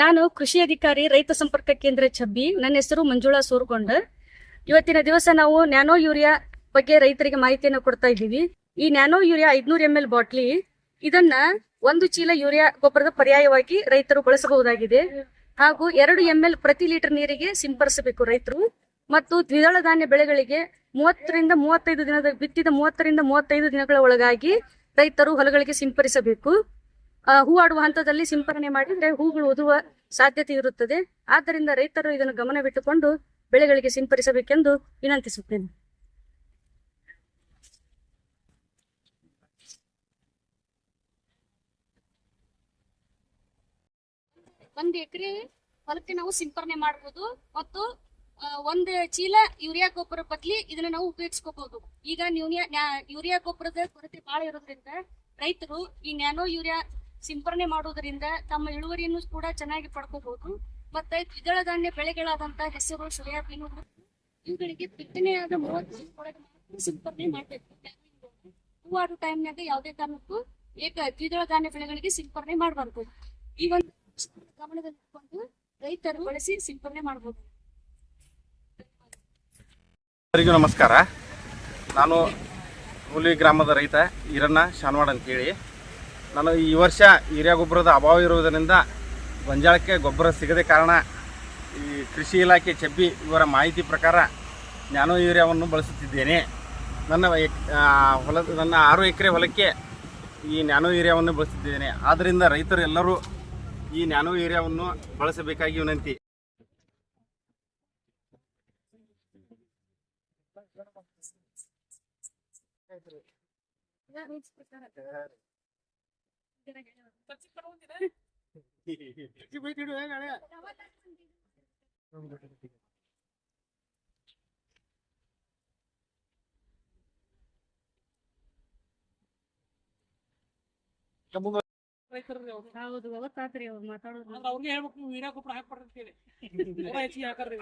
ನಾನು ಕೃಷಿ ಅಧಿಕಾರಿ, ರೈತ ಸಂಪರ್ಕ ಕೇಂದ್ರ ಛಬ್ಬಿ, ನನ್ನ ಹೆಸರು ಮಂಜುಳಾ ಸೂರ್ಗೊಂಡ ಇವತ್ತಿನ ದಿವಸ ನಾವು ನ್ಯಾನೋ ಯೂರಿಯಾ ಬಗ್ಗೆ ರೈತರಿಗೆ ಮಾಹಿತಿಯನ್ನು ಕೊಡ್ತಾ ಇದ್ದೀವಿ. ಈ ನ್ಯಾನೋ ಯೂರಿಯಾ ಐದ್ನೂರ ಎಂ ಎಲ್ ಬಾಟ್ಲಿ, ಇದನ್ನ ಒಂದು ಚೀಲ ಯೂರಿಯಾ ಗೊಬ್ಬರದ ಪರ್ಯಾಯವಾಗಿ ರೈತರು ಬಳಸಬಹುದಾಗಿದೆ. ಹಾಗೂ ಎರಡು ಎಂ ಪ್ರತಿ ಲೀಟರ್ ನೀರಿಗೆ ಸಿಂಪಡಿಸಬೇಕು ರೈತರು. ಮತ್ತು ದ್ವಿದಳ ಧಾನ್ಯ ಬೆಳೆಗಳಿಗೆ ಮೂವತ್ತರಿಂದ ಮೂವತ್ತೈದು ದಿನದ, ಬಿತ್ತಿದ ಮೂವತ್ತರಿಂದ ಮೂವತ್ತೈದು ದಿನಗಳ ಒಳಗಾಗಿ ರೈತರು ಹೊಲಗಳಿಗೆ ಸಿಂಪಡಿಸಬೇಕು. ಹೂವಾಡುವ ಹಂತದಲ್ಲಿ ಸಿಂಪರಣೆ ಮಾಡಿದ್ರೆ ಹೂಗಳು ಉದುವ ಸಾಧ್ಯತೆ ಇರುತ್ತದೆ. ಆದ್ದರಿಂದ ರೈತರು ಇದನ್ನು ಗಮನವಿಟ್ಟುಕೊಂಡು ಬೆಳೆಗಳಿಗೆ ಸಿಂಪಡಿಸಬೇಕೆಂದು ವಿನಂತಿಸುತ್ತೇನೆ. ಒಂದು ಎಕರೆ ಹೊಲಕ್ಕೆ ನಾವು ಸಿಂಪರಣೆ ಮಾಡಬಹುದು ಮತ್ತು ಒಂದು ಚೀಲ ಯೂರಿಯಾ ಗೊಬ್ಬರ ಬದ್ಲಿ ಇದನ್ನ ನಾವು ಉಪಯೋಗಿಸ್ಕೋಬಹುದು ಈಗ ನ್ಯೂನಿಯಾ ಯೂರಿಯಾ ಗೊಬ್ಬರದ ಕೊರತೆ ಬಹಳ ಇರೋದ್ರಿಂದ ರೈತರು ಈ ನ್ಯಾನೋ ಯೂರಿಯಾ ಸಿಂಪರಣೆ ಮಾಡೋದ್ರಿಂದ ತಮ್ಮ ಇಳುವರಿಯನ್ನು ಕೂಡ ಚೆನ್ನಾಗಿ ಪಡ್ಕೋಬಹುದು. ಮತ್ತೆ ದ್ವಿದಳ ಧಾನ್ಯ ಬೆಳೆಗಳಾದಂತ ಹೆಸರು, ಸೋಯಾಬೀನು, ಇವುಗಳಿಗೆ ಬಿತ್ತನೆಯಾದ ಮೂವತ್ತು ಸಿಂಪರಣೆ ಮಾಡಬೇಕು. ಹೂವಾಡು ಟೈಮ್ನಾಗ ಯಾವುದೇ ಕಾರಣಕ್ಕೂ ಏಕ ದ್ವಿದಳ ಧಾನ್ಯ ಬೆಳೆಗಳಿಗೆ ಸಿಂಪರಣೆ ಮಾಡಬಾರ್ದು. ಈ ಒಂದು ಗಮನದಲ್ಲಿಟ್ಕೊಂಡು ರೈತರು ಬಳಸಿ ಸಿಂಪರಣೆ ಮಾಡಬಹುದು ಎಲ್ಲರಿಗೂ ನಮಸ್ಕಾರ. ನಾನು ಹುಲಿ ಗ್ರಾಮದ ರೈತ ಈರಣ್ಣ ಅಂತ ಅಂತೇಳಿ ನಾನು ಈ ವರ್ಷ ಹಿರಿಯ ಗೊಬ್ಬರದ ಅಭಾವ ಇರುವುದರಿಂದ ಗೊಂಜಾಳಕ್ಕೆ ಗೊಬ್ಬರ ಸಿಗದೆ ಕಾರಣ ಈ ಕೃಷಿ ಇಲಾಖೆ ಚಬ್ಬಿ ಇವರ ಮಾಹಿತಿ ಪ್ರಕಾರ ನ್ಯಾನೋ ಯೂರಿಯಾವನ್ನು ಬಳಸುತ್ತಿದ್ದೇನೆ. ನನ್ನ ಹೊಲ, ನನ್ನ ಆರು ಎಕರೆ ಹೊಲಕ್ಕೆ ಈ ನ್ಯಾನೋ ಯೂರಿಯಾವನ್ನು ಬಳಸುತ್ತಿದ್ದೇನೆ. ಆದ್ದರಿಂದ ರೈತರು ಎಲ್ಲರೂ ಈ ನ್ಯಾನೋ ಯೂರಿಯಾವನ್ನು ಬಳಸಬೇಕಾಗಿ ವಿನಂತಿ. ಹೌದು ಅವತ್ತಾತ್ರಿ ಅವ್ರು ಮಾತಾಡೋದು ಆದ್ರೆ ಅವ್ರಿಗೆ ಹೇಳ್ಬೇಕು ನೀವು ವೀರ್ಯ ಗೊಬ್ಬರ ಹಾಕ್ಬಾರ್ದು ಅಂತೇಳಿ ಹೆಚ್ಚಿಗೆ ಹಾಕಾರ್ರಿ